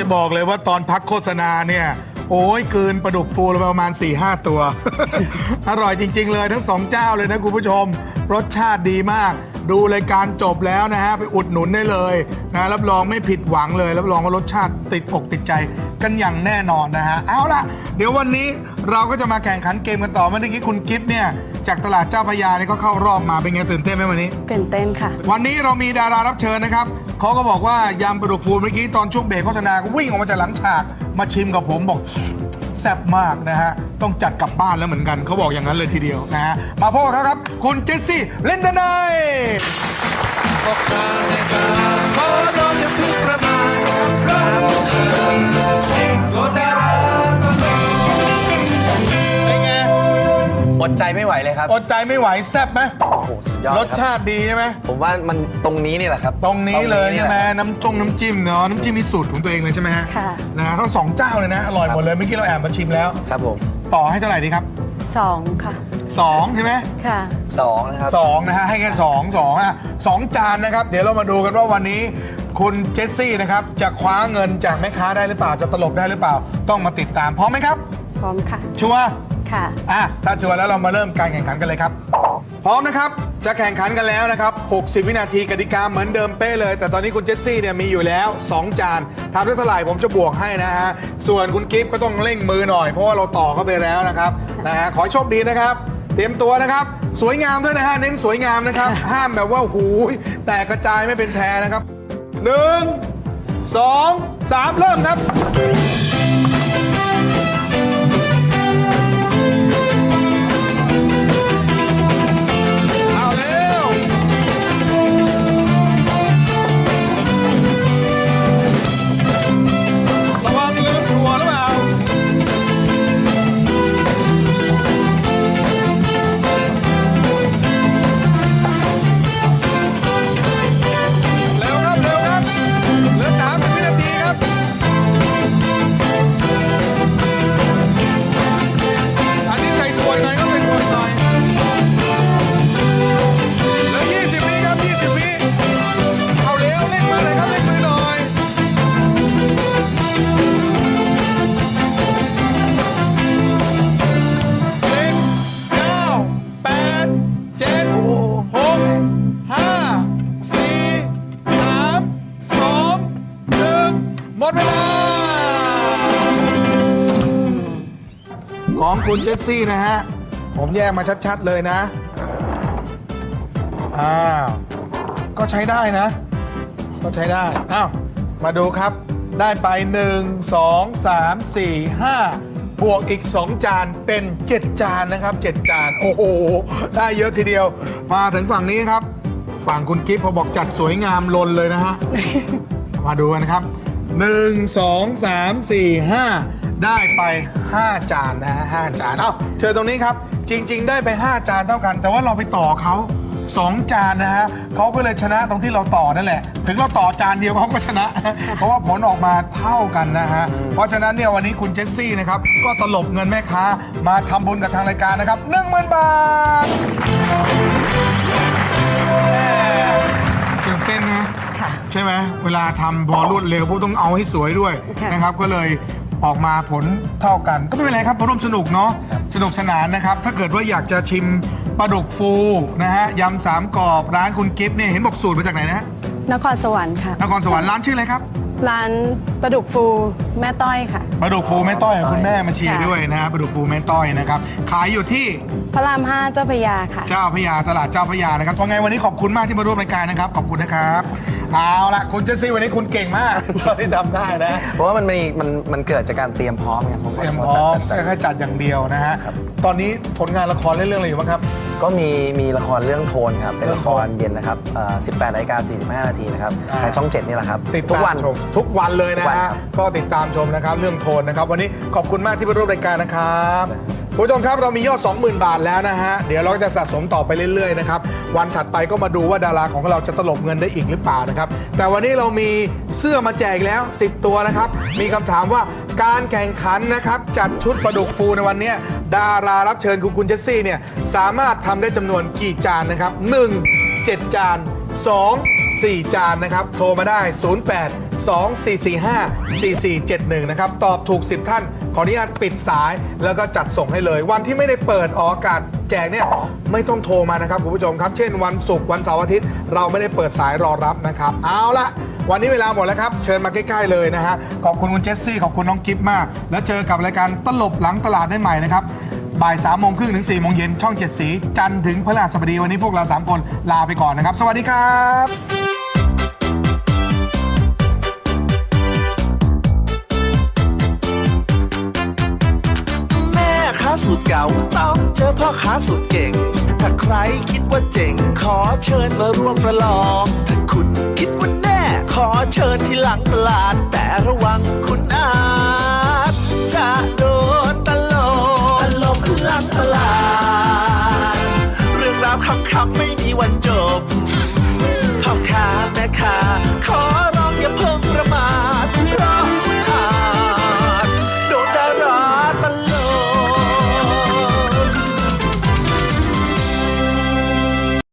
จะบอกเลยว่าตอนพักโฆษณาเนี่ย โอ้ยเกินปลาดุกฟูปประมาณ 4-5หตัว อร่อยจริง ๆ เลยทั้งสองเจ้าเลยนะคุณผู้ชม รสชาติดีมาก ดูรายการจบแล้วนะฮะ ไปอุดหนุนได้เลยนะรับรองไม่ผิดหวังเลย รับรองว่ารสชาติติดอกติดใจกันอย่างแน่นอนนะฮะ เอาล่ะ เดี๋ยววันนี้เราก็จะมาแข่งขันเกมกันต่อเมื่อกี้คุณกิฟต์เนี่ย จากตลาดเจ้าพระยาเนี่ยก็เข้ารอบมาเป็นไงตื่นเต้นไหมวันนี้ ตื่นเต้นค่ะ วันนี้เรามีดารารับเชิญนะครับเขาก็บอกว่ายำปลาดุกฟูเมื่อกี้ตอนช่วงเบรกโฆษณาก็วิ่งออกมาจากหลังฉากมาชิมกับผมบอกแซ่บมากนะฮะต้องจัดกลับบ้านแล้วเหมือนกันเขาบอกอย่างนั้นเลยทีเดียวนะฮะมาพบกับเขาครับ คุณเจสซี่เล่นดนายก็การในการขอร้องอย่าเพิ่งประมาท ดใจไม่ไหวเลยครับ อดใจไม่ไหวแซ่บไหมโอ้โหสุดยอดรคสบชาติดีใช่ไหมผมว่ามันตรงนี้นี่แหละครับตรงนี้เลยนี่ใช่ไหมแะน้ำจงน้ำจิ้มเนาะน้ำจิ้มมีสูตรของตัวเองเลยใช่ไหมฮะค่ะ นะฮะทั้งสองเจ้าเลยนะอร่อยหมดเลยเมื่อกี้เราแอบมาชิมแล้ว ครับผมต่อให้เท่าไหร่ดีครับสองค่ะ สองใช่ไหม ค่ะ สองนะครับ สองนะฮะให้แค่สองสองอะสองจานนะครับ เดี๋ยวเรามาดูกันว่าวันนี้ คุณเจสซี่นะครับ จะคว้าเงินจากแม่ค้าได้หรือเปล่าจะตลบได้หรือเปล่า ต้องมาติดตามพร้อมไหมครับ พร้อมค่ะ ชัวร์ ค่ะ อะถ้าชัวร์แล้วเรามาเริ่มการแข่งขันกันเลยครับ พร้อมนะครับ จะแข่งขันกันแล้วนะครับ 60 วินาทีกติกาเหมือนเดิมเป๊ะเลย แต่ตอนนี้คุณเจสซี่เนี่ยมีอยู่แล้ว 2 จานทำได้เท่าไหร่ผมจะบวกให้นะฮะ ส่วนคุณกิฟต์ก็ต้องเร่งมือหน่อย เพราะว่าเราต่อเข้าไปแล้วนะครับ นะฮะ ขอให้โชคดีนะครับ เตรียมตัวนะครับ สวยงามด้วยนะฮะ เน้นสวยงามนะครับ ห้ามแบบว่าหูยแตกกระจายไม่เป็นแพรนะครับหนึ่งสองสามเริ่มครับ ของคุณเจสซี่นะฮะ ผมแยกมาชัด ๆ เลยนะ อ้าว ก็ใช้ได้นะ ก็ใช้ได้ อ้าว มาดูครับ ได้ไป 1 2 3 4 5 บวกอีก 2 จานเป็น 7 จานนะครับ 7 จาน โอ้โห ได้เยอะทีเดียว มาถึงฝั่งนี้ครับ ฝั่งคุณกิฟพอบอกจัดสวยงามลนเลยนะฮะ มาดูกันครับ 1 2 3 4 5 ได้ไป 5 จานนะฮะ5จาน เอ้า เชิญตรงนี้ครับ จริง ๆ ได้ไป 5 จานเท่ากัน แต่ว่าเราไปต่อเขา2 จานนะฮะเขาก็เลยชนะตรงที่เราต่อนั่นแหละ ถึงเราต่อจานเดียวเขาก็ชนะ เพราะว่าผลออกมาเท่ากันนะฮะ เพราะฉะนั้นเนี่ยวันนี้คุณเจสซี่นะครับ ก็ตลบเงินแม่ค้ามาทำบุญกับทางรายการนะครับ10,000 บาทตื่นเต้นนะ ค่ะ ใช่ไหมเวลาทำพอรวดเร็วพวกต้องเอาให้สวยด้วยค่ะ นะครับ ก็เลย ออกมาผลเท่ากัน ก็ไม่เป็นไรครับมาร่วมสนุกเนาะสนุกสนานนะครับ ถ้าเกิดว่าอยากจะชิมปลาดุกฟูนะฮะยำสามกรอบร้านคุณกิฟต์เนี่ยเห็นบอกสูตรมาจากไหนนะฮะนครสวรรค์ค่ะนครสวรรค์ร้านชื่ออะไรครับ ร้านปลาดุกฟูแม่ต้อยค่ะ ปลาดุกฟูแม่ต้อยคุณแม่มาเชียร์ค่ะด้วยนะฮะปลาดุกฟูแม่ต้อยนะครับ ขายอยู่ที่พระรามห้าเจ้าพระยาค่ะ เจ้าพระยาตลาดเจ้าพระยานะครับว่าไงวันนี้ขอบคุณมากที่มาร่วมรายการนะครับ ขอบคุณนะครับเอาละคุณเจสซี่วันนี้คุณเก่งมากที่ทำได้นะเพราะว่ามันมีมันมันเกิดจากการเตรียมพร้อมไงผมเตรียมพร้อมจัดจัดแค่จัดอย่างเดียวนะฮะตอนนี้ผลงานละครเล่นเรื่องอะไรอยู่บ้างครับก็มีมีละครเรื่องโทนครับเป็นเรื่องละโทคนรเย็นนะครับเอ่อ18นาฬิกา45นาทีนะครับอ่าทางช่อง 7 นี่แหละครับติดทุกตามวันชมทุกวันเลยนะทุกวันฮะครับก็ติดตามชมนะครับเรื่องโทนนะครับ วันนี้ขอบคุณมากที่มาร่วมรายการนะครับคุณผู้ชมครับเรามียอด 20,000 บาทแล้วนะฮะ เดี๋ยวเราจะสะสมต่อไปเรื่อยๆนะครับ วันถัดไปก็มาดูว่าดาราของเราจะตลบเงินได้อีกหรือเปล่านะครับ แต่วันนี้เรามีเสื้อมาแจกแล้ว 10 ตัวนะครับ มีคำถามว่าการแข่งขันนะครับ จัดชุดปลาดุกฟูในวันเนี้ยดารารับเชิญคุณคุณเจสซี่เนี่ยสามารถทำได้จำนวนกี่จานนะครับ 1. 7 จาน 2. 4 จานนะครับ โทรมาได้ 08 2445 4471 นะครับ ตอบถูก 10 ท่าน ขออนุญาตปิดสายแล้วก็จัดส่งให้เลย วันที่ไม่ได้เปิดออกอากาศแจกเนี่ย ไม่ต้องโทรมานะครับ คุณผู้ชมครับ เช่นวันศุกร์วันเสาร์อาทิตย์ เราไม่ได้เปิดสายรอรับนะครับ เอาละวันนี้เวลาหมดแล้วครับ เชิญมาใกล้ ๆ เลยนะฮะขอบคุณคุณเจสซี่ขอบคุณน้องกิฟต์มาก แล้วเจอกับรายการตลบหลังตลาดได้ใหม่นะครับบ่ายสามโมงครึ่งถึง4ี่โมงเย็นช่องเจ็ดสี จันทร์ถึงพฤหัสบดีวันนี้พวกเรา 3 คนลาไปก่อนนะครับ สวัสดีครับ สูตรเก่าต้องเจอพ่อค้าสูตรเก่ง ถ้าใครคิดว่าเจ๋ง ขอเชิญมาร่วมประลอง ถ้าคุณคิดว่าแน่ ขอเชิญที่หลังตลาด แต่ระวังคุณอาจจะโดนตลกตลกหลังตลาด เรื่องราวคำคำไม่มีวันจบพ่อค้าแม่ค้า